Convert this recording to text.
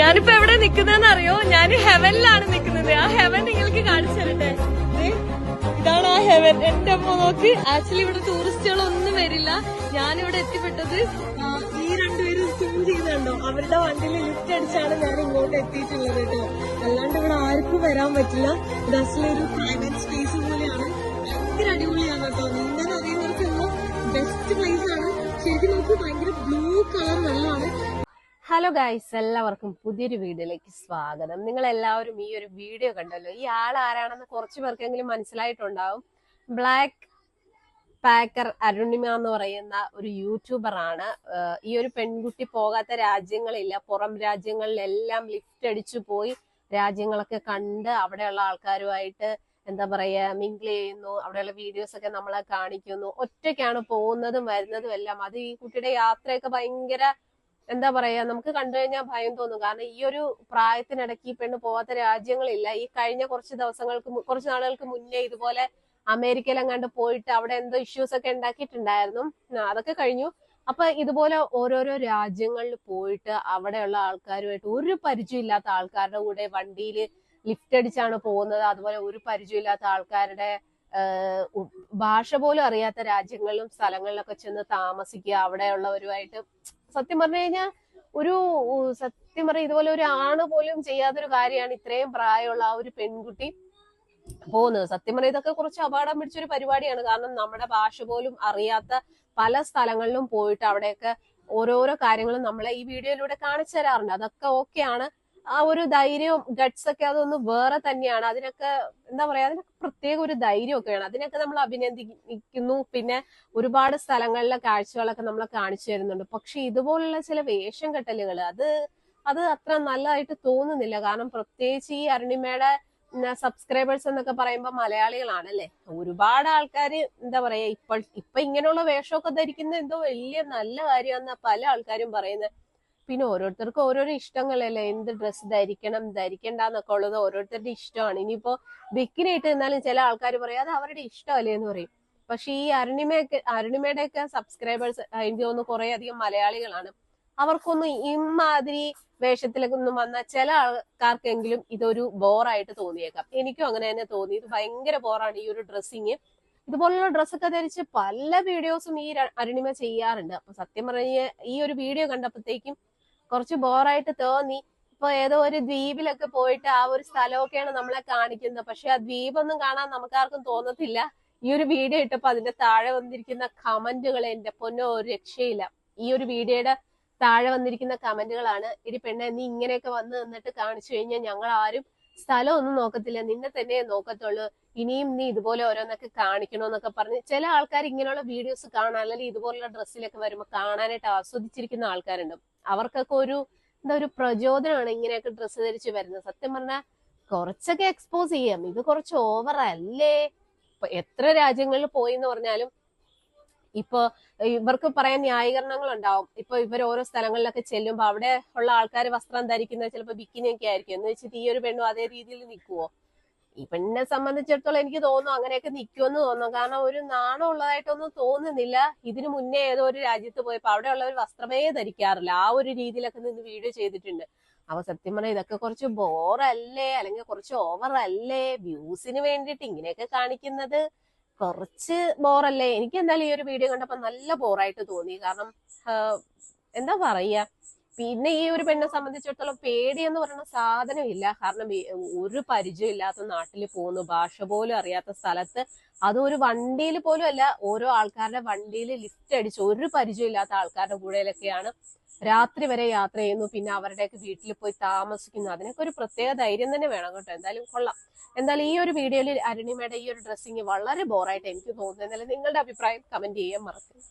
ഞാനിപ്പോ എവിടെ നിൽക്കുന്നതെന്ന് അറിയോ? ഞാൻ ഹെവനിലാണ് നിൽക്കുന്നത് ആ ഹെവൻ നിങ്ങൾക്ക് കാണിച്ചു തരട്ടെ? ഇതാണ് ആ ഹെവൻ. എന്റെ അമ്മ നോക്ക്. ആക്ച്വലി ഇവിടെ ടൂറിസ്റ്റുകളൊന്നും വരില്ല. ഞാനിവിടെ എത്തിപ്പെട്ടത് ഈ രണ്ടുപേരും സ്വിം ചെയ്യുന്നുണ്ടോ? അവരുടെ വണ്ടിയിൽ ലിഫ്റ്റ് അടിച്ചാണ് ഞാൻ ഇങ്ങോട്ട് എത്തിയിട്ടുള്ളത് കേട്ടോ. അല്ലാണ്ട് ഇവിടെ ആർക്കും വരാൻ പറ്റില്ല. ഇത് actually ഒരു പ്രൈവറ്റ് സ്പേസ് പോലെയാണ്. ഭയങ്കര അടിപൊളിയാണ് കേട്ടോ. നീന്താൻ അറിയുന്നവർക്കുള്ള ബെസ്റ്റ് പ്ലേസ് ആണ്. ശരിക്കും നമുക്ക് ഭയങ്കര ബ്ലൂ കളർ വെള്ളമാണ് ഹലോ ഗൈസ് എല്ലാവർക്കും പുതിയൊരു വീഡിയോയിലേക്ക് സ്വാഗതം. നിങ്ങൾ എല്ലാവരും ഈ ഒരു വീഡിയോ കണ്ടല്ലോ. ഈ ആൾ ആരാണെന്ന് കുറച്ച് പേർക്കെങ്കിലും മനസ്സിലായിട്ടുണ്ടാവും. ബ്ലാക്ക് പാക്കർ അരുണിമ എന്ന് പറയുന്ന ഒരു യൂട്യൂബർ ആണ്. ഈ ഒരു പെൺകുട്ടി പോകാത്ത രാജ്യങ്ങളില്ല. പുറം രാജ്യങ്ങളിലെല്ലാം ലിഫ്റ്റ് അടിച്ചു പോയി. രാജ്യങ്ങളൊക്കെ കണ്ട് അവിടെയുള്ള ആൾക്കാരുമായിട്ട് എന്താ പറയാ മിങ്കിൾ ചെയ്യുന്നു. അവിടെയുള്ള വീഡിയോസ് ഒക്കെ നമ്മളെ കാണിക്കുന്നു. ഒറ്റയ്ക്കാണ് പോകുന്നതും വരുന്നതും എല്ലാം. അത് ഈ കുട്ടിയുടെ യാത്രയൊക്കെ ഭയങ്കര എന്താ പറയാ നമുക്ക് കണ്ടു കഴിഞ്ഞാൽ ഭയം തോന്നും. കാരണം ഈ ഒരു പ്രായത്തിനിടയ്ക്ക് ഈ പെണ്ണ് പോവാത്ത രാജ്യങ്ങളില്ല. ഈ കഴിഞ്ഞ കുറച്ച് ദിവസങ്ങൾക്ക് കുറച്ച് നാളുകൾക്ക് മുന്നേ ഇതുപോലെ അമേരിക്കയിലെങ്ങാണ്ട് പോയിട്ട് അവിടെ എന്തോ ഇഷ്യൂസ് ഒക്കെ ഉണ്ടാക്കിയിട്ടുണ്ടായിരുന്നു. അതൊക്കെ കഴിഞ്ഞു. അപ്പൊ ഇതുപോലെ ഓരോരോ രാജ്യങ്ങളിൽ പോയിട്ട് അവിടെയുള്ള ആൾക്കാരുമായിട്ട് ഒരു പരിചയമില്ലാത്ത ആൾക്കാരുടെ കൂടെ വണ്ടിയിൽ ലിഫ്റ്റ് അടിച്ചാണ് പോകുന്നത്. അതുപോലെ ഒരു പരിചയമില്ലാത്ത ആൾക്കാരുടെ ഭാഷ പോലും അറിയാത്ത രാജ്യങ്ങളിലും സ്ഥലങ്ങളിലൊക്കെ ചെന്ന് താമസിക്കുക അവിടെയുള്ളവരുമായിട്ട് സത്യം പറഞ്ഞു കഴിഞ്ഞാൽ ഒരു സത്യം പറഞ്ഞ ഇതുപോലെ ഒരു ആണ് പോലും ചെയ്യാത്തൊരു കാര്യമാണ് ഇത്രയും പ്രായമുള്ള ആ ഒരു പെൺകുട്ടി പോകുന്നത്. സത്യം പറഞ്ഞാൽ ഇതൊക്കെ കുറച്ച് അപകടം പിടിച്ചൊരു പരിപാടിയാണ്. കാരണം നമ്മുടെ ഭാഷ പോലും അറിയാത്ത പല സ്ഥലങ്ങളിലും പോയിട്ട് അവിടെയൊക്കെ ഓരോരോ കാര്യങ്ങളും നമ്മളെ ഈ വീഡിയോയിലൂടെ കാണിച്ചു തരാറുണ്ട്. അതൊക്കെ ഓക്കെയാണ്. ആ ഒരു ധൈര്യവും ഗട്ട്സ് ഒക്കെ അതൊന്ന് വേറെ തന്നെയാണ്. അതിനൊക്കെ എന്താ പറയാ അതിനൊക്കെ പ്രത്യേക ഒരു ധൈര്യമൊക്കെ വേണം അതിനൊക്കെ നമ്മൾ അഭിനന്ദിക്കുന്നു. പിന്നെ ഒരുപാട് സ്ഥലങ്ങളിലെ കാഴ്ചകളൊക്കെ നമ്മളെ കാണിച്ചു തരുന്നുണ്ട്. പക്ഷെ ഇതുപോലുള്ള ചില വേഷം കെട്ടലുകൾ അത് അത് അത്ര നല്ലതായിട്ട് തോന്നുന്നില്ല. കാരണം പ്രത്യേകിച്ച് ഈ അരുണിമയുടെ സബ്സ്ക്രൈബേഴ്സ് എന്നൊക്കെ പറയുമ്പോൾ മലയാളികളാണല്ലേ? ഒരുപാട് ആൾക്കാർ എന്താ പറയാ ഇപ്പോൾ ഇപ്പൊ ഇങ്ങനെയുള്ള വേഷമൊക്കെ ധരിക്കുന്ന എന്തോ വലിയ നല്ല കാര്യമാണെന്നാ പല ആൾക്കാരും പറയുന്നത് പിന്നെ ഓരോരുത്തർക്കും ഓരോരോ ഇഷ്ടങ്ങളല്ലേ. എന്ത് ഡ്രസ്സ് ധരിക്കണം ധരിക്കണ്ടെന്നൊക്കെ ഉള്ളത് ഓരോരുത്തരുടെ ഇഷ്ടമാണ്. ഇനിയിപ്പോ ബിക്കിനി ഇട്ട് നിന്നാലും ചില ആൾക്കാർ പറയും അത് അവരുടെ ഇഷ്ടമല്ലേ എന്ന് പറയും. പക്ഷെ ഈ അരുണിമയൊക്കെ അരുണിമയുടെ ഒക്കെ സബ്സ്ക്രൈബേഴ്സ് എനിക്ക് തോന്നുന്നു കുറെ അധികം മലയാളികളാണ്. അവർക്കൊന്നും ഇമാതിരി വേഷത്തിലൊക്കെ ഒന്നും വന്ന ചില ആൾക്കാർക്കെങ്കിലും ഇതൊരു ബോറായിട്ട് തോന്നിയേക്കാം. എനിക്കും അങ്ങനെ തന്നെ തോന്നി. ഇത് ഭയങ്കര ബോറാണ് ഈ ഒരു ഡ്രസ്സിങ് ഇതുപോലുള്ള ഡ്രസ്സൊക്കെ ധരിച്ച് പല വീഡിയോസും ഈ അരുണിമ ചെയ്യാറുണ്ട്. അപ്പൊ സത്യം പറഞ്ഞ ഈ ഒരു വീഡിയോ കണ്ടപ്പോഴത്തേക്കും കുറച്ച് ബോറായിട്ട് തോന്നി. ഇപ്പൊ ഏതോ ഒരു ദ്വീപിലൊക്കെ പോയിട്ട് ആ ഒരു സ്ഥലമൊക്കെയാണ് നമ്മളെ കാണിക്കുന്നത്. പക്ഷെ ആ ദ്വീപൊന്നും കാണാൻ നമുക്കാർക്കും തോന്നത്തില്ല. ഈ ഒരു വീഡിയോ ഇട്ടപ്പോ അതിന്റെ താഴെ വന്നിരിക്കുന്ന കമന്റുകൾ എന്റെ പൊന്നോ ഒരു രക്ഷയില്ല. ഈ ഒരു വീഡിയോയുടെ താഴെ വന്നിരിക്കുന്ന കമന്റുകളാണ്. ഇടി പെണ്ണെ നീ ഇങ്ങനെയൊക്കെ വന്ന് നിന്നിട്ട് കാണിച്ചു കഴിഞ്ഞാൽ ഞങ്ങൾ ആരും സ്ഥലം ഒന്നും നോക്കത്തില്ല. നിന്നെ തന്നെ നോക്കത്തുള്ളൂ. ഇനിയും നീ ഇതുപോലെ ഓരോന്നൊക്കെ കാണിക്കണോന്നൊക്കെ പറഞ്ഞ് ചില ആൾക്കാർ ഇങ്ങനെയുള്ള വീഡിയോസ് കാണാൻ അല്ലെങ്കിൽ ഇതുപോലുള്ള ഡ്രസ്സിലൊക്കെ വരുമ്പോൾ കാണാനായിട്ട് ആസ്വദിച്ചിരിക്കുന്ന ആൾക്കാരുണ്ട്. അവർക്കൊക്കെ ഒരു എന്താ ഒരു പ്രചോദനമാണ് ഇങ്ങനെയൊക്കെ ഡ്രസ്സ് ധരിച്ച് വരുന്നത്. സത്യം പറഞ്ഞാൽ കുറച്ചൊക്കെ എക്സ്പോസ് ചെയ്യാം. ഇത് കുറച്ച് ഓവർ അല്ലേ? എത്ര രാജ്യങ്ങളിൽ പോയി എന്ന് പറഞ്ഞാലും ഇപ്പൊ ഇവർക്ക് പറയാൻ ന്യായീകരണങ്ങൾ ഉണ്ടാവും ഇപ്പൊ ഇവർ ഓരോ സ്ഥലങ്ങളിലൊക്കെ ചെല്ലുമ്പോൾ അവിടെ ഉള്ള ആൾക്കാർ വസ്ത്രം ധരിക്കുന്നത് ചിലപ്പോൾ ബിക്കിനിയൊക്കെ ആയിരിക്കും. എന്ന് വെച്ചിട്ട് ഈ ഒരു പെണ്ണും അതേ രീതിയിൽ നിൽക്കുവോ ഈ പെണ്ണിനെ സംബന്ധിച്ചിടത്തോളം എനിക്ക് തോന്നുന്നു അങ്ങനെയൊക്കെ നിൽക്കുമെന്ന് തോന്നുന്നു. കാരണം ഒരു നാണം ഉള്ളതായിട്ടൊന്നും തോന്നുന്നില്ല. ഇതിനു മുന്നേ ഏതോ ഒരു രാജ്യത്ത് പോയപ്പോ അവിടെ ഉള്ളവർ വസ്ത്രമേ ധരിക്കാറില്ല. ആ ഒരു രീതിയിലൊക്കെ നിന്ന് വീഡിയോ ചെയ്തിട്ടുണ്ട്. അപ്പൊ സത്യം പറഞ്ഞാൽ ഇതൊക്കെ കുറച്ച് ബോറല്ലേ? അല്ലെങ്കിൽ കുറച്ച് ഓവർ അല്ലേ വ്യൂസിന് വേണ്ടിയിട്ട് ഇങ്ങനെയൊക്കെ കാണിക്കുന്നത് കുറച്ച് ബോറല്ലേ? എനിക്ക് എന്തായാലും ഈ ഒരു വീഡിയോ കണ്ടപ്പോ നല്ല ബോറായിട്ട് തോന്നി. കാരണം എന്താ പറയാ? പിന്നെ ഈ ഒരു പെണ്ണെ സംബന്ധിച്ചിടത്തോളം പേടി എന്ന് പറയുന്ന സാധനം ഇല്ല. കാരണം ഒരു പരിചയം ഇല്ലാത്ത നാട്ടിൽ പോകുന്നു. ഭാഷ പോലും അറിയാത്ത സ്ഥലത്ത് അതൊരു വണ്ടിയിൽ പോലും അല്ല. ഓരോ ആൾക്കാരുടെ വണ്ടിയിൽ ലിഫ്റ്റ് അടിച്ച് ഒരു പരിചയം ഇല്ലാത്ത ആൾക്കാരുടെ കൂടെയിലൊക്കെയാണ് രാത്രി വരെ യാത്ര ചെയ്യുന്നു. പിന്നെ അവരുടെയൊക്കെ വീട്ടിൽ പോയി താമസിക്കുന്നു. അതിനൊക്കെ ഒരു പ്രത്യേക ധൈര്യം തന്നെ വേണം കേട്ടോ. എന്തായാലും കൊള്ളാം. എന്തായാലും ഈ ഒരു വീഡിയോയിൽ അരുണിമയുടെ ഈ ഒരു ഡ്രസ്സിങ് വളരെ ബോറായിട്ട് എനിക്ക് തോന്നുന്നത് എന്നാലും നിങ്ങളുടെ അഭിപ്രായം കമന്റ് ചെയ്യാൻ മറക്കരുത്.